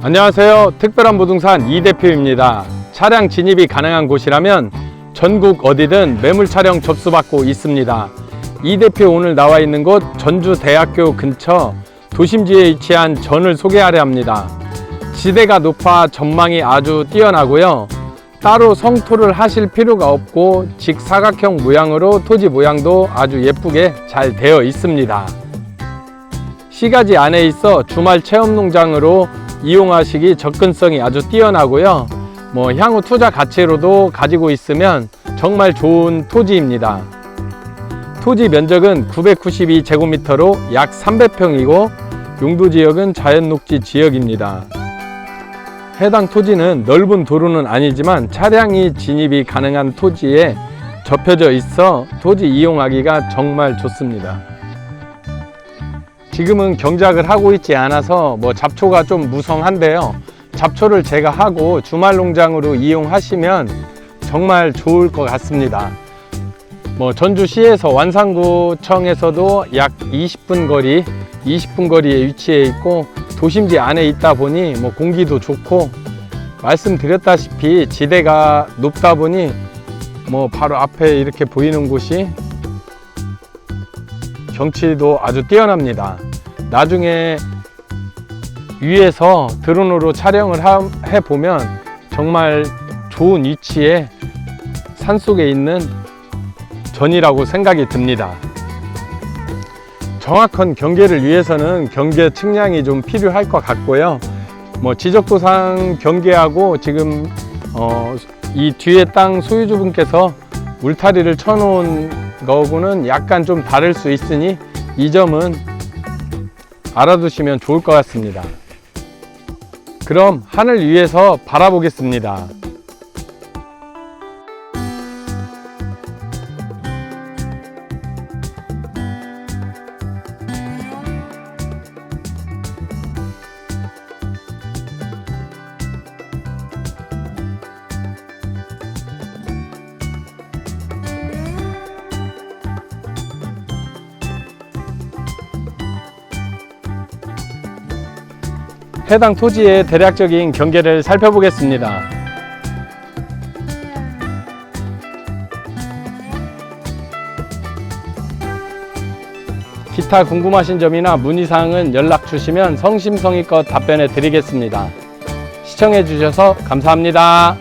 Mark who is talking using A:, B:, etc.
A: 안녕하세요. 특별한 부동산 이 대표입니다. 차량 진입이 가능한 곳이라면 전국 어디든 매물 촬영 접수받고 있습니다. 이 대표 오늘 나와 있는 곳 전주 대학교 근처 도심지에 위치한 전을 소개하려 합니다. 지대가 높아 전망이 아주 뛰어나고요. 따로 성토를 하실 필요가 없고 직사각형 모양으로 토지 모양도 아주 예쁘게 잘 되어 있습니다. 시가지 안에 있어 주말 체험 농장으로 이용하시기 접근성이 아주 뛰어나고요. 뭐 향후 투자 가치로도 가지고 있으면 정말 좋은 토지입니다. 토지 면적은 992제곱미터로 약 300평이고 용도 지역은 자연 녹지 지역입니다. 해당 토지는 넓은 도로는 아니지만 차량이 진입이 가능한 토지에 접혀져 있어 토지 이용하기가 정말 좋습니다. 지금은 경작을 하고 있지 않아서 뭐 잡초가 좀 무성한데요. 잡초를 제가 하고 주말 농장으로 이용하시면 정말 좋을 것 같습니다. 뭐 전주시에서 완산구청에서도 약 20분 거리, 20분 거리에 위치해 있고 도심지 안에 있다 보니 뭐 공기도 좋고 말씀드렸다시피 지대가 높다 보니 뭐 바로 앞에 이렇게 보이는 곳이 경치도 아주 뛰어납니다. 나중에 위에서 드론으로 촬영을 하- 해보면 정말 좋은 위치에 산속에 있는 전이라고 생각이 듭니다. 정확한 경계를 위해서는 경계 측량이 좀 필요할 것 같고요. 뭐 지적도상 경계하고 지금 어, 이 뒤에 땅 소유주분께서 울타리를 쳐놓은 거고는 약간 좀 다를 수 있으니 이 점은 알아두시면 좋을 것 같습니다. 그럼 하늘 위에서 바라보겠습니다. 해당 토지의 대략적인 경계를 살펴보겠습니다. 기타 궁금하신 점이나 문의사항은 연락 주시면 성심성의껏 답변해 드리겠습니다. 시청해 주셔서 감사합니다.